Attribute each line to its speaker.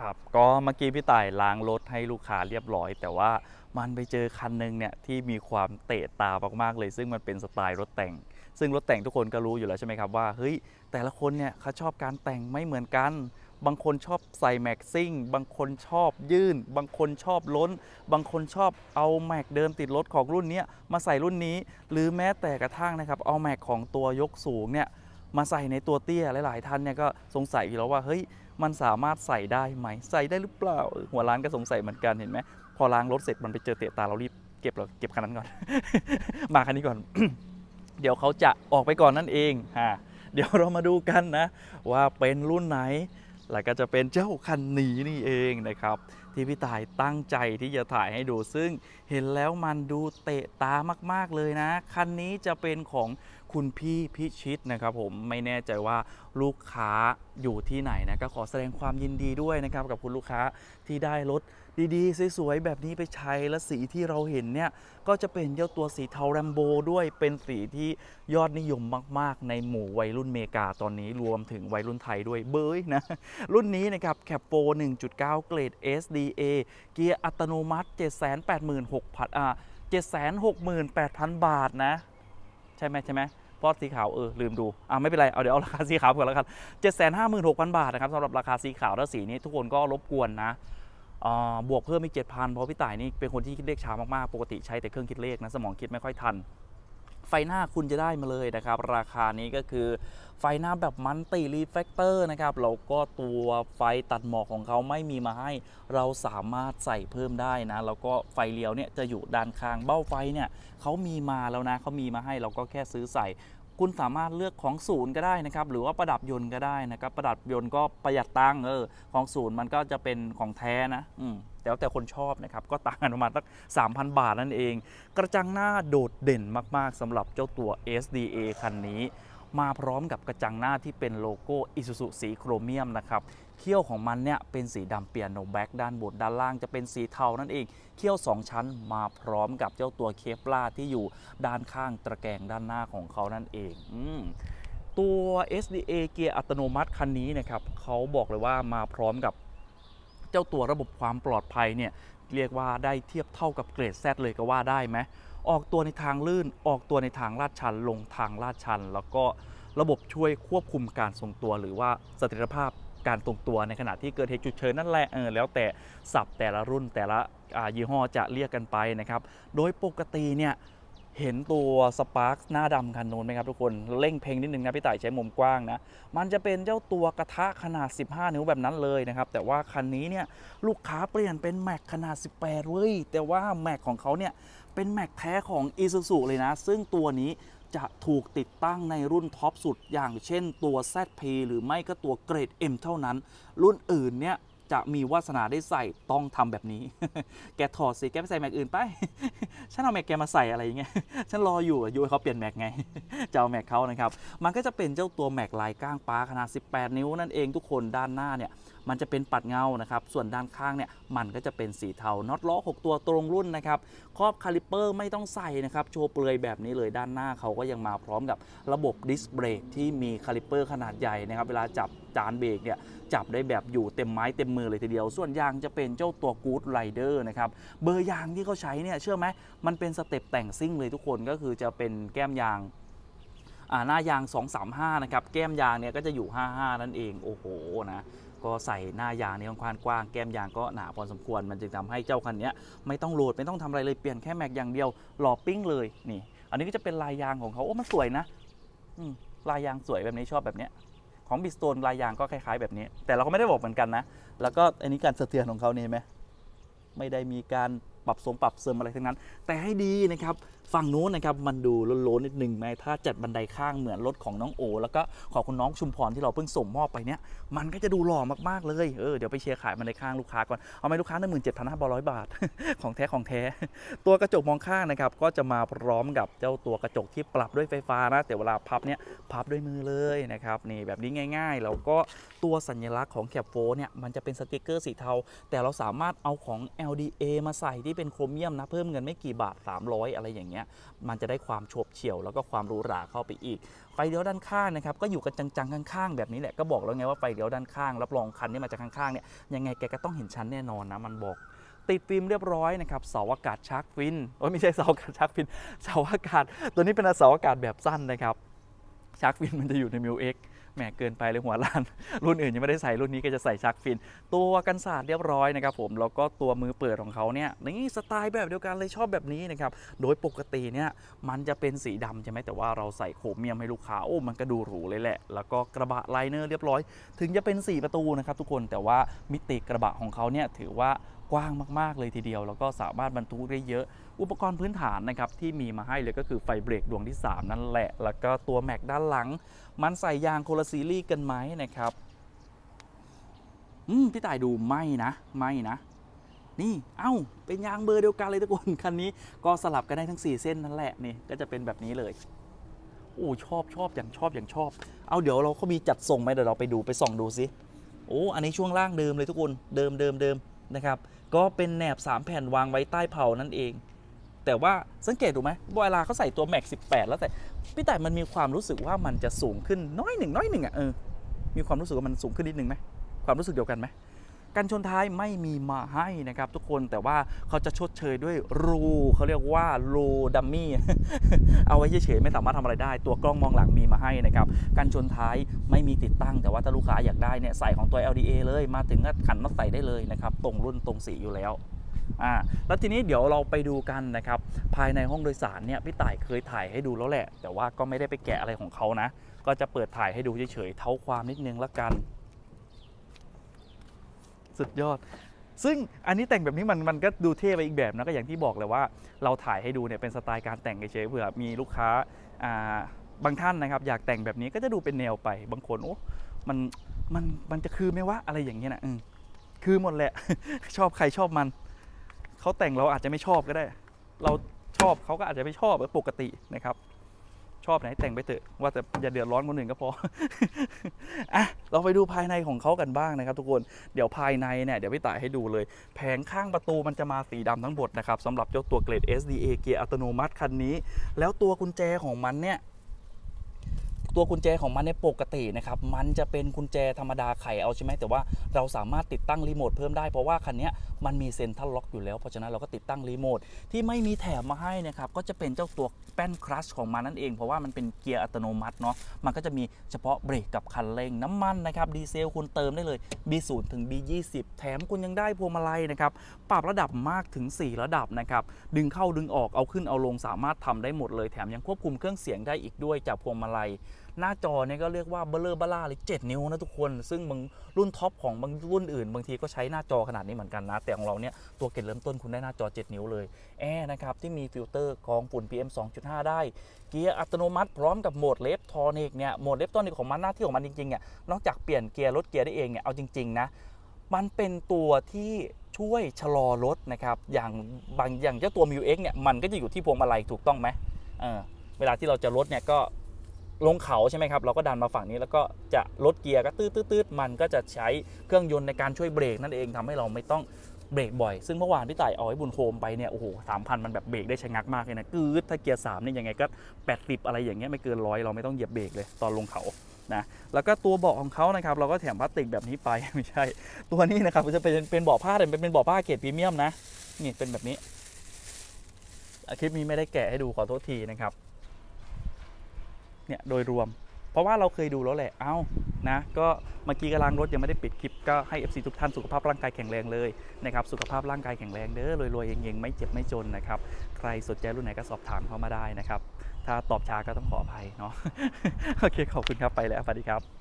Speaker 1: ครับก็เมื่อกี้พี่ต่ายล้างรถให้ลูกค้าเรียบร้อย แต่ว่ามันไปเจอคันหนึ่งเนี่ยที่มีความเตะตามากๆเลย ซึ่งมันเป็นสไตล์รถแต่ง ซึ่งรถแต่งทุกคนก็รู้อยู่แล้วใช่ไหมครับว่าเฮ้ยแต่ละคนเนี่ยเขาชอบการแต่งไม่เหมือนกัน บางคนชอบใส่แม็กซิ่งบางคนชอบยื่น บางคนชอบล้น บางคนชอบเอาแม็กเดิมติดรถของรุ่นนี้มาใส่รุ่นนี้ หรือแม้แต่กระทั่งนะครับเอาแม็กของตัวยกสูงเนี่ยมาใส่ในตัวเตี้ยหลายๆท่านเนี่ยก็สงสัยอยู่แล้วว่าเฮ้ย มันสามารถใส่ได้ไหมใส่ได้หรือเปล่า หัวร้านก็สงสัยเหมือนกันเห็นไหมพอล้างรถเสร็จมันไปเจอเตะตาเรารีบเก็บเราเก็บคันนั้นก่อน มาคันนี้ก่อน เดี๋ยวเขาจะออกไปก่อนนั่นเองฮะเดี๋ยวเรามาดูกันนะ ว่าเป็นรุ่นไหน แล้วก็จะเป็นเจ้าคันนี้นี่เองนะครับ ที่พี่ต่ายตั้งใจที่จะถ่ายให้ดู ซึ่งเห็นแล้วมันดูเตะตามาก ๆ เลยนะ คันนี้จะเป็นของคุณพี่พิชิตนะครับผมไม่แน่ใจว่าลูกค้าอยู่ที่ไหนนะก็ขอแสดงความยินดีด้วยนะครับกับคุณลูกค้าที่ได้รถ ดีๆ สวยๆ แบบนี้ไปใช้และสีที่เราเห็นเนี่ยก็จะเป็นเจ้าตัวสีเทาแรมโบด้วยเป็นสีที่ยอดนิยมมากๆ ในหมู่วัยรุ่นเมกาตอนนี้รวมถึงวัยรุ่นไทยด้วยเบยนะ รุ่นนี้นะครับแคปโป1.9 เกรด SDA เกียร์อัตโนมัติ 786,000อ่า768,000 บาทนะ ใช่ไหมใช่ไหมเพราะสีขาวเออลืมดูอ่าไม่เป็นไร เอาเดี๋ยวเอาราคาสีขาวก่อนแล้วกัน756,000บาทนะครับสำหรับราคาสีขาวและสีนี้ทุกคนก็รบกวนนะ บวกเพิ่มอีก7,000เพราะพี่ต่ายนี่เป็นคนที่คิดเลขช้ามากๆ ปกติใช้แต่เครื่องคิดเลขนะสมองคิดไม่ค่อยทัน ไฟหน้าคุณจะได้มาเลยนะครับ ราคานี้ก็คือไฟหน้าแบบมันติรีเฟกเตอร์นะครับแล้วก็ตัวไฟตัดหมอกของเขาไม่มีมาให้ เราสามารถใส่เพิ่มได้นะ แล้วก็ไฟเลี้ยวเนี่ยจะอยู่ด้านข้างเบ้าไฟเนี่ยเขามีมาแล้วนะเขามีมาให้เราก็แค่ซื้อใส่ คุณสามารถเลือกของศูนย์ก็ได้นะครับ หรือว่าประดับยนต์ก็ได้นะครับ ประดับยนต์ก็ประหยัดตังค์เออของศูนย์มันก็จะเป็นของแท้นะอืมแต่แล้วแต่คนชอบนะครับ ก็ต่างกันประมาณสัก3,000 บาทนั่นเอง กระจังหน้าโดดเด่นมากๆสำหรับเจ้าตัว SDA คันนี้ มาพร้อมกับกระจังหน้าที่เป็นโลโก้ Isuzu สีโครเมียมนะครับ เขี้ยวของมันเนี่ยเป็นสีดำเปียโนแบ็กด้านบนด้านล่างจะเป็นสีเทานั่นเอง เขี้ยว 2 ชั้นมาพร้อมกับเจ้าตัวเคปลาที่อยู่ด้านข้างตะแกรงด้านหน้าของเขานั่นเองอตัว SDA เกียร์อัตโนมัติคันนี้นะครับเขาบอกเลยว่ามาพร้อมกับเจ้าตัวระบบความปลอดภัยเนี่ยเรียกว่าได้เทียบเท่ากับเกรด Z เลยก็ว่าได้ไหมออกตัวในทางลื่นออกตัวในทางลาดชันลงทางลาดชัน แล้วก็ระบบช่วยควบคุมการทรงตัวหรือว่าเสถียรภาพ การทรงตัวในขณะที่เกิดเหตุฉุกเฉินนั่นแหละเออแล้วแต่สับแต่ละรุ่นแต่ละยี่ห้อจะเรียกกันไปนะครับ โดยปกติเนี่ยเห็นตัวสปาร์คหน้าดำคันโน้นไหมครับทุกคนเร่งเพลงนิดนึงนะพี่ต่ายใช้มุมกว้างนะ มันจะเป็นเจ้าตัวกระทะขนาด 15 นิ้วแบบนั้นเลยนะครับ แต่ว่าคันนี้เนี่ยลูกค้าเปลี่ยนเป็นแม็กขนาด 18เว้ยแต่ว่าแม็กของเขาเนี่ยเป็นแม็กแท้ของ Isuzu เลยนะ ซึ่งตัวนี้ จะถูกติดตั้งในรุ่นท็อปสุดอย่างเช่นตัว ZP หรือไม่ก็ตัวเกรด M เท่านั้น รุ่นอื่นเนี่ย จะมีวาสนาได้ใส่ต้องทำแบบนี้ แกถอดสิแกไปใส่แม็กอื่นไป ฉันเอาแม็กแกมาใส่อะไรอย่างเงี้ย ฉันรออยู่อยู่ให้เขาเปลี่ยนแม็กไง จะเอาแม็กเขานะครับ มันก็จะเป็นเจ้าตัวแม็กลายก้างปลาขนาด 18 นิ้วนั่นเองทุกคนด้านหน้าเนี่ยมันจะเป็นปัดเงานะครับ ส่วนด้านข้างเนี่ยมันก็จะเป็นสีเทา น็อตล้อ 6 ตัวตรงรุ่นนะครับครอบคาลิปเปอร์ไม่ต้องใส่นะครับ โชว์เปลือยแบบนี้เลยด้านหน้าเขาก็ยังมาพร้อมกับระบบดิสเบรกที่มีคาลิปเปอร์ขนาดใหญ่นะครับ เวลาจับจานเบรกเนี่ย จับได้แบบอยู่เต็มไม้เต็มมือเลยทีเดียว ส่วนยางจะเป็นเจ้าตัวกู๊ดไรเดอร์นะครับเบอร์ยางที่เขาใช้เนี่ยเชื่อไหมมันเป็นสเต็ปแต่งซิ่งเลยทุกคนก็คือจะเป็นแก้มยางหน้ายาง 235 นะครับ แก้มยางเนี่ยก็จะอยู่ 55 นั่นเอง โอ้โหนะก็ใส่หน้ายางนี่ค่อนข้างกว้างแก้มยางก็หนาพอสมควร มันจึงทำให้เจ้าคันนี้ไม่ต้องโหลดไม่ต้องทำอะไรเลยเปลี่ยนแค่แม็กอย่างเดียวหล่อปิ้งเลยนี่ อันนี้ก็จะเป็นลายยางของเขาโอ้มันสวยนะอืลายยางสวยแบบนี้ชอบแบบเนี้ย ของบิสโตนลายยางก็คล้ายๆแบบนี้ แต่เราก็ไม่ได้บอกเหมือนกันนะ แล้วก็อันนี้การสะเทือนของเขานี่ยไหมไม่ได้มีการ ปรับสมปรับเสริมอะไรทั้งนั้น แต่ให้ดีนะครับฝั่งนู้นนะครับมันดูโล้นๆนิดหนึ่งไหมถ้าจัดบันไดข้างเหมือนรถของน้องโอ แล้วก็ของคุณน้องชุมพรที่เราเพิ่งส่งมอบไปเนี่ยมันก็จะดูหล่อมากๆเลยเออเดี๋ยวไปเชียร์ขายบันไดข้างลูกค้าก่อนเอาไหมลูกค้าหนึ่งหมื่นเจ็ดพันห้าร้อยบาทของแท้ของแท้ ตัวกระจกมองข้างนะครับก็จะมาพร้อมกับเจ้าตัวกระจกที่ปรับด้วยไฟฟ้านะแต่เวลาพับเนี่ยพับด้วยมือเลยนะครับนี่แบบนี้ง่าย ๆ แล้วก็ตัวสัญลักษณ์ของแคปโฟเนี่ยมันจะเป็นสติกเกอร์สีเทา แต่เราสามารถเอาของ LDA มาใส่ที่เป็นโครเมียมนะเพิ่มเงินไม่กี่บาท 300 อะไรอย่างเงี้ยมันจะได้ความโฉบเฉี่ยวแล้วก็ความหรูหราเข้าไปอีก ไฟเลี้ยวด้านข้างนะครับก็อยู่กันจังๆข้างๆแบบนี้แหละก็บอกแล้วไงว่าไฟเลี้ยวด้านข้างรับรองคันที่มาจากข้างๆเนี่ยยังไงแกก็ต้องเห็นชั้นแน่นอนนะมันบอกติดฟิล์มเรียบร้อยนะครับเสาอากาศชาร์กฟินโอ้ไม่ใช่เสาอากาศชาร์กฟินเสาอากาศ ตัวนี้เป็นเสาอากาศแบบสั้นนะครับ ชาร์กฟินมันจะอยู่ในมิวเอ็กแหมเกินไปเลยหัวล้าน รุ่นอื่นยังไม่ได้ใส่รุ่นนี้ก็จะใส่ชาร์กฟิน ตัวกันศาสตร์เรียบร้อยนะครับผมแล้วก็ตัวมือเปิดของเขาเนี่ยนี่สไตล์แบบเดียวกันเลยชอบแบบนี้นะครับโดยปกติเนี่ยมันจะเป็นสีดำใช่ไหมแต่ว่าเราใส่โครเมียมให้ลูกค้าโอ้มันก็ดูหรูเลยแหละ แล้วก็กระบะไลเนอร์เรียบร้อย ถึงจะเป็น 4 ประตูนะครับทุกคนแต่ว่ามิติกระบะของเขาเนี่ยถือว่า กว้างมาก ๆ เลยทีเดียว แล้วก็สามารถบรรทุกได้เยอะ อุปกรณ์พื้นฐานนะครับที่มีมาให้เลยก็คือไฟเบรกดวงที่ 3 นั่นแหละ แล้วก็ตัวแม็กด้านหลัง มันใส่ยางโคลาซีรีส์กันไหมนะครับอืมพี่ต่ายดูไม่นะไม่นะนี่ เอ้า เป็นยางเบอร์เดียวกันเลยทุกคน คันนี้ก็สลับกันได้ทั้ง 4 เส้นนั่นแหละนี่ ก็จะเป็นแบบนี้เลย โอ้ชอบชอบอย่างชอบอย่างชอบ เอาเดี๋ยวเราเขามีจัดส่งไหมเดี๋ยวเราไปดูไปส่องดูสิโอ้ อันนี้ช่วงล่างเดิมเลยทุกคน เดิมเดิมเดิมนะครับ ก็เป็นแหนบ 3 แผ่นวางไว้ใต้เผานั่นเอง แต่ว่าสังเกตดูไหมเวลาเขาใส่ตัวแม็ก18 แล้วแต่พี่แต่มันมีความรู้สึกว่ามันจะสูงขึ้นน้อยหนึ่งน้อยหนึ่งอะเออมีความรู้สึกว่ามันสูงขึ้นนิดนึงไหมความรู้สึกเดียวกันไหม กันชนท้ายไม่มีมาให้นะครับทุกคนแต่ว่าเขาจะชดเชยด้วยรูเขาเรียกว่ารูดัมมี่เอาไว้เฉยๆไม่สามารถทำอะไรได้ ตัวกล้องมองหลังมีมาให้นะครับกันชนท้ายไม่มีติดตั้ง แต่ว่าถ้าลูกค้าอยากได้เนี่ยใส่ของตัว LDA เลยมาถึงก็ขันน็อตใส่ได้เลยนะครับตรงรุ่นตรงสีอยู่แล้วอ่าแล้วทีนี้เดี๋ยวเราไปดูกันนะครับภายในห้องโดยสารเนี่ยพี่ต่ายเคยถ่ายให้ดูแล้วแหละ แต่ว่าก็ไม่ได้ไปแกะอะไรของเขานะ ก็จะเปิดถ่ายให้ดูเฉยๆเท่าความนิดนึงละกัน สุดยอด ซึ่งอันนี้แต่งแบบนี้มันมันก็ดูเท่ไปอีกแบบนะก็อย่างที่บอกเลยว่า เราถ่ายให้ดูเนี่ยเป็นสไตล์การแต่งเฉยเผื่อมีลูกค้าอ่าบางท่านนะครับ อยากแต่งแบบนี้ก็จะดูเป็นแนวไปบางคนโอ้มันมันมันจะคือไหมวะอะไรอย่างเงี้ยนะอืมคือหมดแหละ ชอบใครชอบมันเขาแต่งเราอาจจะไม่ชอบก็ได้ เราชอบเขาก็อาจจะไม่ชอบปกตินะครับ ชอบไหนแต่งไปเถอะว่าแต่อย่าเดือดร้อนคนอื่นก็พออะเราไปดูภายในของเขากันบ้างนะครับ ทุกคนเดี๋ยวภายในเนี่ยเดี๋ยวพี่ต่ายให้ดูเลย แผงข้างประตูมันจะมาสีดำทั้งหมดนะครับสำหรับเจ้าตัวเกรด SDA เกียร์อัตโนมัติคันนี้ แล้วตัวกุญแจของมันเนี่ยตัวกุญแจของมันในยปกตินะครับมันจะเป็นกุญแจธรรมดาไขเอาใช่ไหมแต่ว่าเราสามารถติดตั้งรีโมทเพิ่มได้เพราะว่าคันนี้มันมีเซ็นทรัลล็อกอยู่แล้ว เพราะฉะนั้นเราก็ติดตั้งรีโมทที่ไม่มีแถมมาให้นะครับก็จะเป็นเจ้าตัวแป้นคลัชของมันนั่นเอง เพราะว่ามันเป็นเกียร์อัตโนมัติเนาะมันก็จะมีเฉพาะเบรกกับคันเร่งน้ำมันนะครับดีเซลคุณเติมได้เลย B0 ถึง B20 แถมคุณยังได้พวงมาลัยนะครับปรับระดับมากถึง 4 ระดับนะครับดึงเข้าดึงออกเอาขึ้นเอาลงสามารถทำได้หมดเลยแถมยังควบคุมเครื่องเสียงได้อีกด้วยจากพวงมาลัย หน้าจอเนี่ยก็เรียกว่าเบลเลอร์บล่าเลย7นิ้วนะทุกคน ซึ่งบางรุ่นท็อปของบางรุ่นอื่น บางทีก็ใช้หน้าจอขนาดนี้เหมือนกันนะ แต่ของเราเนี่ยตัวเกรดเริ่มต้นคุณได้หน้าจอ 7 นิ้วเลยแอร์นะครับที่มีฟิลเตอร์กรองฝุ่น PM 2.5 ได้ เกียร์อัตโนมัติพร้อมกับโหมดเลฟทอนิกเนี่ยโหมดเลฟทอนิกของมันหน้าที่ของมันจริงๆเนี่ยนอกจากเปลี่ยนเกียร์ลดเกียร์ได้เองเนี่ยเอาจริงๆนะมันเป็นตัวที่ช่วยชะลอรถนะครับอย่างบางอย่างเจ้าตัว m ิวเเนี่ยมันก็จะอยู่ที่พวงมาลัยถูกต้องไหมเออเวลาที่เราจะลดเนี่ยก็ ลงเขาใช่ไหมครับ เราก็ดันมาฝั่งนี้แล้วก็จะลดเกียร์ก็ตืดตืดๆมันก็จะใช้เครื่องยนต์ในการช่วยเบรกนั่นเองทำให้เราไม่ต้องเบรกบ่อย ซึ่งเมื่อวานพี่ต่ายเอาไว้บุญโฮมไปเนี่ย โอ้โหสามพันมันแบบเบรกได้ชะงักมากเลยนะกืดถ้าเกียร์สามนี่ยังไงก็ 80 อะไรอย่างเงี้ยไม่เกินร้อยเราไม่ต้องเหยียบเบรกเลยตอนลงเขานะแล้วก็ตัวเบาะของเขานะครับเราก็แถมพลาสติกแบบนี้ไปไม่ใช่ ตัวนี้นะครับจะเป็นเป็นเบาะผ้าแต่เป็นเป็นเบาะผ้าเกรดพรีเมียมนะนี่เป็นแบบนี้คลิปนี้ไม่ได้แกะให้ดูขอโทษทีนะครับ เนี่ยโดยรวม เพราะว่าเราเคยดูแล้วแหละ เอ้านะก็เมื่อกี้กำลังรถยังไม่ได้ปิดคลิปก็ให้ FC ทุกท่านสุขภาพร่างกายแข็งแรงเลยนะครับสุขภาพร่างกายแข็งแรงเด้อรวยๆเองๆไม่เจ็บไม่จนนะครับใครสนใจรุ่นไหนก็สอบถามเข้ามาได้นะครับถ้าตอบช้าก็ต้องขออภัยเนาะโอเคขอบคุณครับไปแล้วสวัสดีครับ